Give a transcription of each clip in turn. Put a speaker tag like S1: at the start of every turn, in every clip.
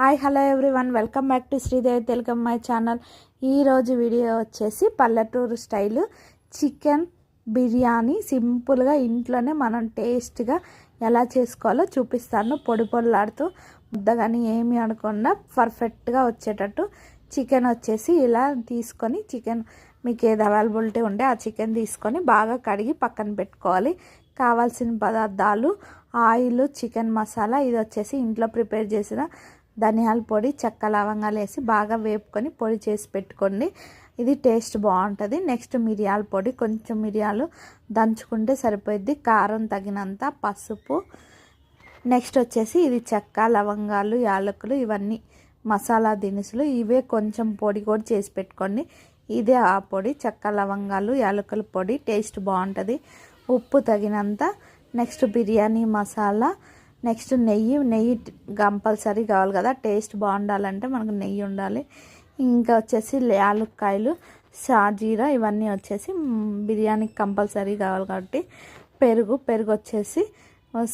S1: Hi hello everyone. Welcome back to Sridevi Telugu my channel. ఈరోజు video వచ్చేసి పల్లెటూరు style. Chicken biryani సింపుల్గా ఇంట్లోనే మనం టేస్ట్గా ఎలా చేసుకోవాలో చూపిస్తాను. పొడి పొడిలాడుతూ ముద్దగాని ఏమి అనుకున్నా పర్ఫెక్ట్గా వచ్చేటట్టు చికెన్ వచ్చేసి ఇలా తీసుకొని చికెన్ మీకు ఏది అవైలబిలిటీ ఉంటే ఆ చికెన్ తీసుకొని బాగా కడిగి పక్కన పెట్టుకోవాలి. కావాల్సిన పదార్థాలు ఆయిల్ చికెన్ మసాలా ఇది వచ్చేసి ఇంట్లో ప్రిపేర్ చేసిన ధనియాల పొడి చెక్క లవంగాలు వేసి బాగా వేపుకొని పొడి చేసి పెట్టుకోండి. ఇది టేస్ట్ బాగుంటుంది. నెక్స్ట్ మిరియాల పొడి కొంచెం మిరియాలు దంచుకుంటే సరిపోద్ది కారం తగినంత పసుపు. నెక్స్ట్ వచ్చేసి ఇది చెక్క లవంగాలు యాలకులు ఇవన్నీ మసాలా దినుసులు ఇవే కొంచెం పొడి కూడా చేసి పెట్టుకోండి. ఇదే ఆ పొడి చెక్క లవంగాలు యాలకుల పొడి టేస్ట్ బాగుంటుంది. ఉప్పు తగినంత నెక్స్ట్ బిర్యానీ మసాలా నెక్స్ట్ నెయ్యి నెయ్యి కంపల్సరీ కావాలి కదా. టేస్ట్ బాగుండాలంటే మనకు నెయ్యి ఉండాలి. ఇంకా వచ్చేసి యాలక్కాయలు షాజీరా ఇవన్నీ వచ్చేసి బిర్యానీకి కంపల్సరీ కావాలి కాబట్టి. పెరుగు పెరుగు వచ్చేసి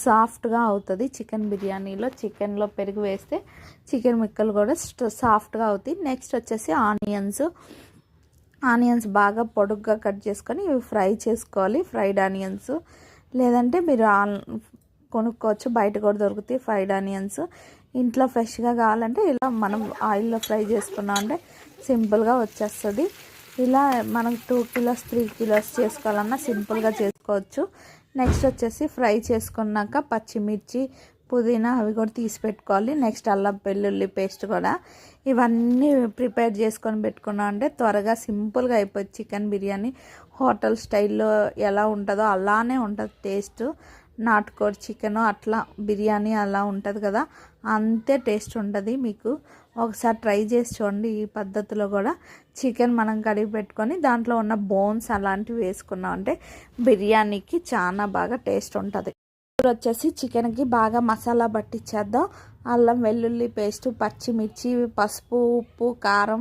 S1: సాఫ్ట్గా అవుతుంది చికెన్ బిర్యానీలో. చికెన్లో పెరుగు వేస్తే చికెన్ ముక్కలు కూడా సాఫ్ట్గా అవుతాయి. నెక్స్ట్ వచ్చేసి ఆనియన్స్. ఆనియన్స్ బాగా పొడుగ్గా కట్ చేసుకొని ఇవి ఫ్రై చేసుకోవాలి. Fried onions. లేదంటే మీరు కొనుక్కోవచ్చు. బయట కూడా దొరుకుతాయి ఫ్రైడ్ ఆనియన్స్. ఇంట్లో ఫ్రెష్గా కావాలంటే ఇలా మనం ఆయిల్లో ఫ్రై చేసుకున్నాం అంటే సింపుల్గా వచ్చేస్తుంది. ఇలా మనం టూ కిలోస్ త్రీ కిలోస్ చేసుకోవాలన్నా సింపుల్గా చేసుకోవచ్చు. నెక్స్ట్ వచ్చేసి ఫ్రై చేసుకున్నాక పచ్చిమిర్చి పుదీనా అవి కూడా తీసి పెట్టుకోవాలి. నెక్స్ట్ అల్లం వెల్లుల్లి పేస్ట్ కూడా. ఇవన్నీ ప్రిపేర్ చేసుకొని పెట్టుకున్నాం అంటే త్వరగా సింపుల్గా అయిపోయి చికెన్ బిర్యానీ హోటల్ స్టైల్లో ఎలా ఉంటుందో అలానే ఉంటుంది టేస్ట్. నాటుకోడి చికెన్ అట్లా బిర్యానీ అలా ఉంటుంది కదా అంతే టేస్ట్ ఉంటుంది మీకు. ఒకసారి ట్రై చేసి చూడండి ఈ పద్ధతిలో కూడా. చికెన్ మనం కడిగి పెట్టుకొని దాంట్లో ఉన్న బోన్స్ అలాంటివి వేసుకున్నాం అంటే బిర్యానీకి చాలా బాగా టేస్ట్ ఉంటుంది. ఇప్పుడు వచ్చేసి చికెన్కి బాగా మసాలా పట్టించేద్దాం అల్లం వెల్లుల్లి పేస్ట్ పచ్చిమిర్చి పసుపు ఉప్పు కారం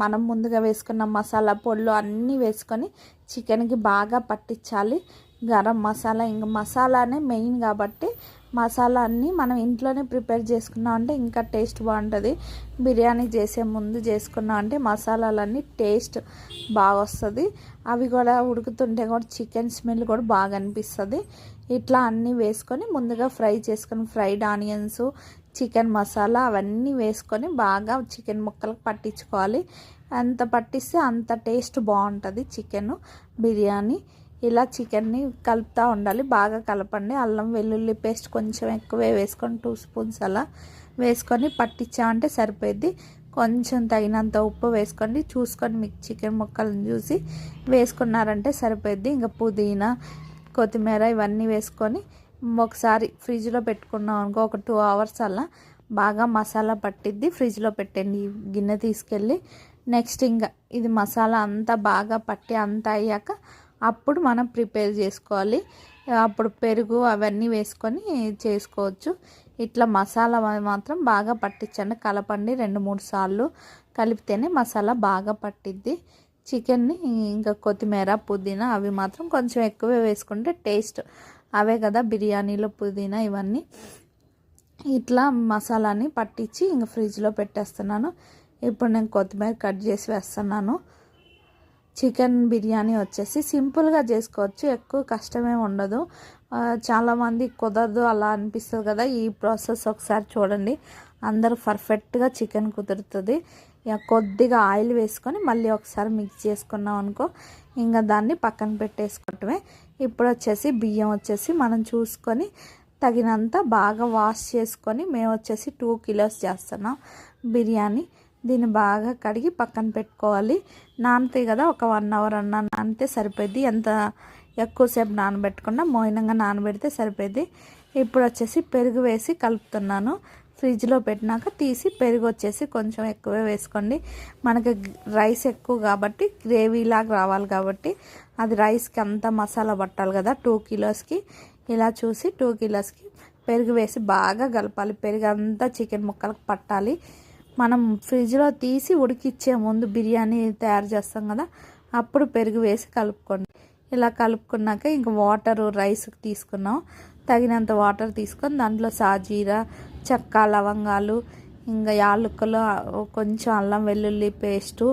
S1: మనం ముందుగా వేసుకున్న మసాలా పొళ్ళు అన్నీ వేసుకొని చికెన్కి బాగా పట్టించాలి. గరం మసాలా ఇంకా మసాలానే మెయిన్ కాబట్టి మసాలా అన్నీ మనం ఇంట్లోనే ప్రిపేర్ చేసుకున్నాం అంటే ఇంకా టేస్ట్ బాగుంటుంది. బిర్యానీ చేసే ముందు చేసుకున్నాం అంటే మసాలాలన్నీ టేస్ట్ బాగా వస్తుంది. అవి కూడా ఉడుకుతుంటే కూడా చికెన్ స్మెల్ కూడా బాగా అనిపిస్తుంది. ఇట్లా అన్నీ వేసుకొని ముందుగా ఫ్రై చేసుకొని ఫ్రైడ్ ఆనియన్స్ చికెన్ మసాలా అవన్నీ వేసుకొని బాగా చికెన్ ముక్కలకు పట్టించుకోవాలి. ఎంత పట్టిస్తే అంత టేస్ట్ బాగుంటుంది చికెన్ బిర్యానీ. ఇలా చికెన్ని కలుపుతూ ఉండాలి. బాగా కలపండి. అల్లం వెల్లుల్లి పేస్ట్ కొంచెం ఎక్కువే వేసుకొని టూ స్పూన్స్ అలా వేసుకొని పట్టించామంటే సరిపోద్ది కొంచెం తగినంత ఉప్పు వేసుకోండి. చూసుకొని మీకు చికెన్ ముక్కలను చూసి వేసుకున్నారంటే సరిపోద్ది ఇంకా పుదీనా కొత్తిమీర ఇవన్నీ వేసుకొని ఒకసారి ఫ్రిడ్జ్లో పెట్టుకున్నాం అనుకో ఒక టూ అవర్స్ అలా బాగా మసాలా పట్టిద్ది. ఫ్రిడ్జ్లో పెట్టండి. గిన్నె తీసుకెళ్ళి నెక్స్ట్ ఇంకా ఇది మసాలా అంతా బాగా పట్టి అంతా అయ్యాక అప్పుడు మనం ప్రిపేర్ చేసుకోవాలి. అప్పుడు పెరుగు అవన్నీ వేసుకొని చేసుకోవచ్చు. ఇట్లా మసాలా మాత్రం బాగా పట్టించండి. కలపండి రెండు మూడు సార్లు. కలిపితేనే మసాలా బాగా పట్టిద్ది. చికెన్ని ఇంకా కొత్తిమీర పుదీనా అవి మాత్రం కొంచెం ఎక్కువ వేసుకుంటే టేస్ట్ అవే కదా. బిర్యానీలో పుదీనా ఇవన్నీ. ఇట్లా మసాలాని పట్టించి ఇంకా ఫ్రిడ్జ్లో పెట్టేస్తున్నాను. ఇప్పుడు నేను కొత్తిమీర కట్ చేసి వేస్తున్నాను. చికెన్ బిర్యానీ వచ్చేసి సింపుల్గా చేసుకోవచ్చు. ఎక్కువ కష్టమే ఉండదు. చాలామంది కుదరదు అలా అనిపిస్తుంది కదా. ఈ ప్రాసెస్ ఒకసారి చూడండి. అందరూ పర్ఫెక్ట్గా చికెన్ కుదురుతుంది. కొద్దిగా ఆయిల్ వేసుకొని మళ్ళీ ఒకసారి మిక్స్ చేసుకున్నాం అనుకో ఇంకా దాన్ని పక్కన పెట్టేసుకోవటమే. ఇప్పుడు వచ్చేసి బియ్యం వచ్చేసి మనం చూసుకొని తగినంత బాగా వాష్ చేసుకొని మేము వచ్చేసి టూ కిలోస్ చేస్తున్నాం బిర్యానీ. దీన్ని బాగా కడిగి పక్కన పెట్టుకోవాలి. నానతాయి కదా ఒక వన్ అవర్ అన్న నానితే సరిపోద్ది ఎంత ఎక్కువసేపు నానబెట్టకుండా మోయినంగా నానబెడితే సరిపోద్ది ఇప్పుడు వచ్చేసి పెరుగు వేసి కలుపుతున్నాను. ఫ్రిడ్జ్లో పెట్టినాక తీసి పెరుగు వచ్చేసి కొంచెం ఎక్కువే వేసుకోండి. మనకి రైస్ ఎక్కువ కాబట్టి గ్రేవీలాగా రావాలి కాబట్టి అది రైస్కి అంతా మసాలా పట్టాలి కదా టూ కిలోస్కి. ఇలా చూసి టూ కిలోస్కి పెరుగు వేసి బాగా కలపాలి. పెరుగు అంతా చికెన్ ముక్కలకు పట్టాలి. మనం ఫ్రిడ్జ్లో తీసి ఉడికిచ్చే ముందు బిర్యానీ తయారు చేస్తాం కదా అప్పుడు పెరుగు వేసి కలుపుకోండి. ఇలా కలుపుకున్నాక ఇంక వాటర్ రైస్కి తీసుకున్నాం. తగినంత వాటర్ తీసుకొని దాంట్లో సాజీరా చెక్క లవంగాలు ఇంకా యాలకులు కొంచెం అల్లం వెల్లుల్లి పేస్టు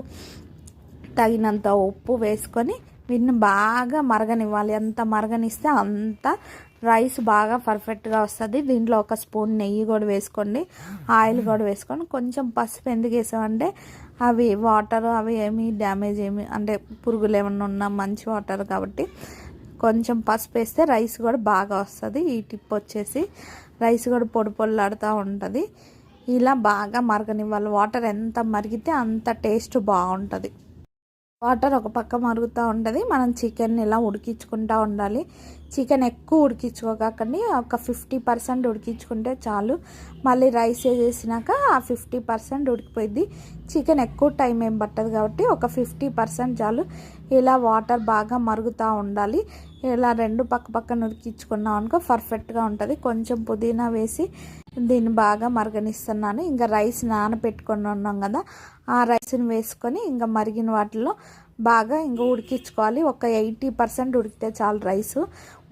S1: తగినంత ఉప్పు వేసుకొని వీటిని బాగా మరగనివ్వాలి. ఎంత మరగనిస్తే అంత రైస్ బాగా పర్ఫెక్ట్గా వస్తుంది. దీంట్లో ఒక స్పూన్ నెయ్యి కూడా వేసుకోండి. ఆయిల్ కూడా వేసుకొని కొంచెం పసుపు ఎందుకు వేసామంటే అవి వాటర్ అవి ఏమి డ్యామేజ్ ఏమి అంటే పురుగులు ఏమన్నా ఉన్నా మంచి వాటర్ కాబట్టి కొంచెం పసుపు వేస్తే రైస్ కూడా బాగా వస్తుంది. ఈ టిప్ వచ్చేసి రైస్ కూడా పొడి పొల్లాడుతూ ఉంటుంది. ఇలా బాగా మరగనివ్వాలి. వాటర్ ఎంత మరిగితే అంత టేస్ట్ బాగుంటుంది. వాటర్ ఒక పక్క మరుగుతూ ఉంటుంది. మనం చికెన్ ఇలా ఉడికించుకుంటూ ఉండాలి. చికెన్ ఎక్కువ ఉడికించుకోకండి. ఒక ఫిఫ్టీ పర్సెంట్ ఉడికించుకుంటే చాలు. మళ్ళీ రైస్ వేసేసినాక ఆ ఫిఫ్టీ పర్సెంట్ ఉడికిపోయింది చికెన్ ఎక్కువ టైం ఏం పట్టదు కాబట్టి ఒక ఫిఫ్టీ పర్సెంట్ చాలు. ఇలా వాటర్ బాగా మరుగుతూ ఉండాలి. ఇలా రెండు పక్క పక్కన ఉడికించుకున్నాం అనుకో పర్ఫెక్ట్గా ఉంటుంది. కొంచెం పుదీనా వేసి దీన్ని బాగా మరగనిస్తున్నాను. ఇంకా రైస్ నానబెట్టుకొని ఉన్నాం కదా ఆ రైస్ని వేసుకొని ఇంకా మరిగిన వాటిలో బాగా ఇంకా ఉడికించుకోవాలి. ఒక ఎయిటీ పర్సెంట్ ఉడికితే చాలు రైస్.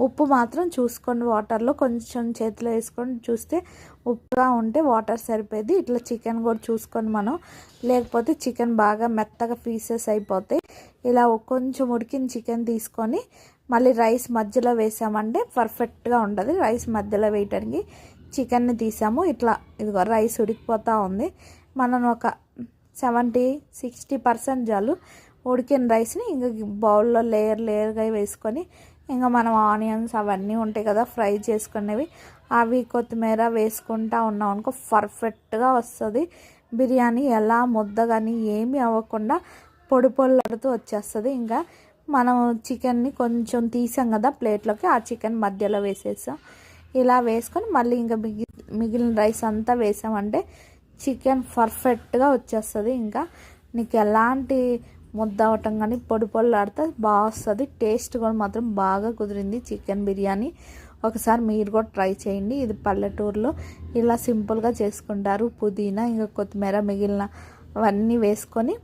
S1: ఉప్పు మాత్రం చూసుకోండి వాటర్లో. కొంచెం చేతిలో వేసుకొని చూస్తే ఉప్పుగా ఉంటే వాటర్ సరిపోయేది. ఇట్లా చికెన్ కూడా చూసుకొని మనం. లేకపోతే చికెన్ బాగా మెత్తగా పీసెస్ అయిపోతాయి. ఇలా కొంచెం ఉడికిన చికెన్ తీసుకొని మళ్ళీ రైస్ మధ్యలో వేసామంటే పర్ఫెక్ట్గా ఉంటుంది రైస్ మధ్యలో వేయటానికి చికెన్ని తీసాము. ఇట్లా ఇదిగో రైస్ ఉడికిపోతూ ఉంది. మనం ఒక సెవెంటీ సిక్స్టీ పర్సెంట్ చాలు ఉడికిన రైస్ని ఇంకా బౌల్లో లేయర్ లేయర్గా వేసుకొని ఇంకా మనం ఆనియన్స్ అవన్నీ ఉంటాయి కదా ఫ్రై చేసుకునేవి. అవి కొత్తిమీర వేసుకుంటా ఉన్నాం అనుకో పర్ఫెక్ట్గా వస్తుంది. బిర్యానీ ఎలా ముద్ద కానీ ఏమీ అవ్వకుండా పొడి పొల్లడుతూ వచ్చేస్తుంది. ఇంకా మనం చికెన్ని కొంచెం తీసాం కదా ప్లేట్లోకి ఆ చికెన్ మధ్యలో వేసేసాం. ఇలా వేసుకొని మళ్ళీ ఇంకా మిగి మిగిలిన రైస్ అంతా వేసామంటే చికెన్ పర్ఫెక్ట్గా వచ్చేస్తుంది. ఇంకా నీకు ఎలాంటి ముద్ద అవటం కానీ పొడి పొల్లాడితే బాగా వస్తుంది టేస్ట్ కూడా మాత్రం బాగా కుదిరింది చికెన్ బిర్యానీ. ఒకసారి మీరు కూడా ట్రై చేయండి. ఇది పల్లెటూరులో ఇలా సింపుల్గా చేసుకుంటారు. పుదీనా ఇంకా కొత్తిమీర మిగిలిన అవన్నీ వేసుకొని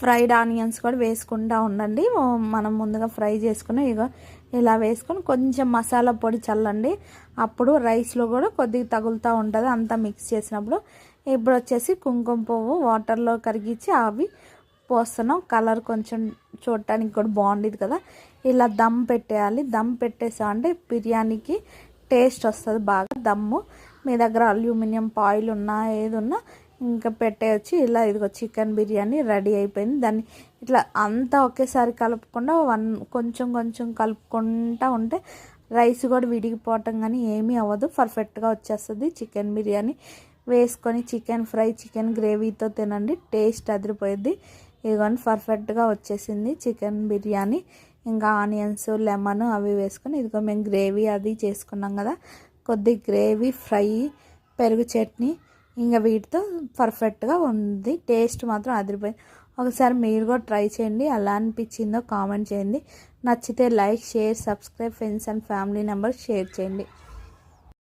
S1: ఫ్రైడ్ ఆనియన్స్ కూడా వేసుకుంటా ఉండండి. మనం ముందుగా ఫ్రై చేసుకుని ఇక ఇలా వేసుకొని కొంచెం మసాలా పొడి చల్లండి. అప్పుడు రైస్లో కూడా కొద్దిగా తగులుతూ ఉంటుంది. అంతా మిక్స్ చేసినప్పుడు ఇప్పుడు వచ్చేసి కుంకుమ పువ్వు వాటర్లో కరిగించి అవి పోస్తున్నాం కలర్ కొంచెం చూడటానికి కూడా బాగుండేది కదా. ఇలా దమ్ పెట్టేయాలి. దమ్ పెట్టేసామంటే బిర్యానీకి టేస్ట్ వస్తుంది బాగా. దమ్ము. మీ దగ్గర అల్యూమినియం పాయిల్ ఉన్నా ఏది ఉన్నా ఇంకా పెట్టేయచ్చు. ఇలా ఇదిగో చికెన్ బిర్యానీ రెడీ అయిపోయింది. దాన్ని ఇట్లా అంతా ఒకేసారి కలుపుకుండా వన్ కొంచెం కొంచెం కలుపుకుంటా ఉంటే రైస్ కూడా విడిగిపోవటం కానీ ఏమీ అవ్వదు. పర్ఫెక్ట్గా వచ్చేస్తుంది చికెన్ బిర్యానీ. వేసుకొని చికెన్ ఫ్రై చికెన్ గ్రేవీతో తినండి. టేస్ట్ అదిరిపోయింది ఇదిగోండి పర్ఫెక్ట్గా వచ్చేసింది చికెన్ బిర్యానీ. ఇంకా ఆనియన్స్ లెమన్ అవి వేసుకొని ఇదిగో మేము గ్రేవీ అది చేసుకున్నాం కదా. కొద్ది గ్రేవీ ఫ్రై పెరుగు చట్నీ ఇంకా వీటితో పర్ఫెక్ట్గా ఉంది. టేస్ట్ మాత్రం అదిరిపోయింది. ఒకసారి మీరు కూడా ట్రై చేయండి ఎలా అనిపించిందో కామెంట్ చేయండి. నచ్చితే like share subscribe friends and family number share చేయండి.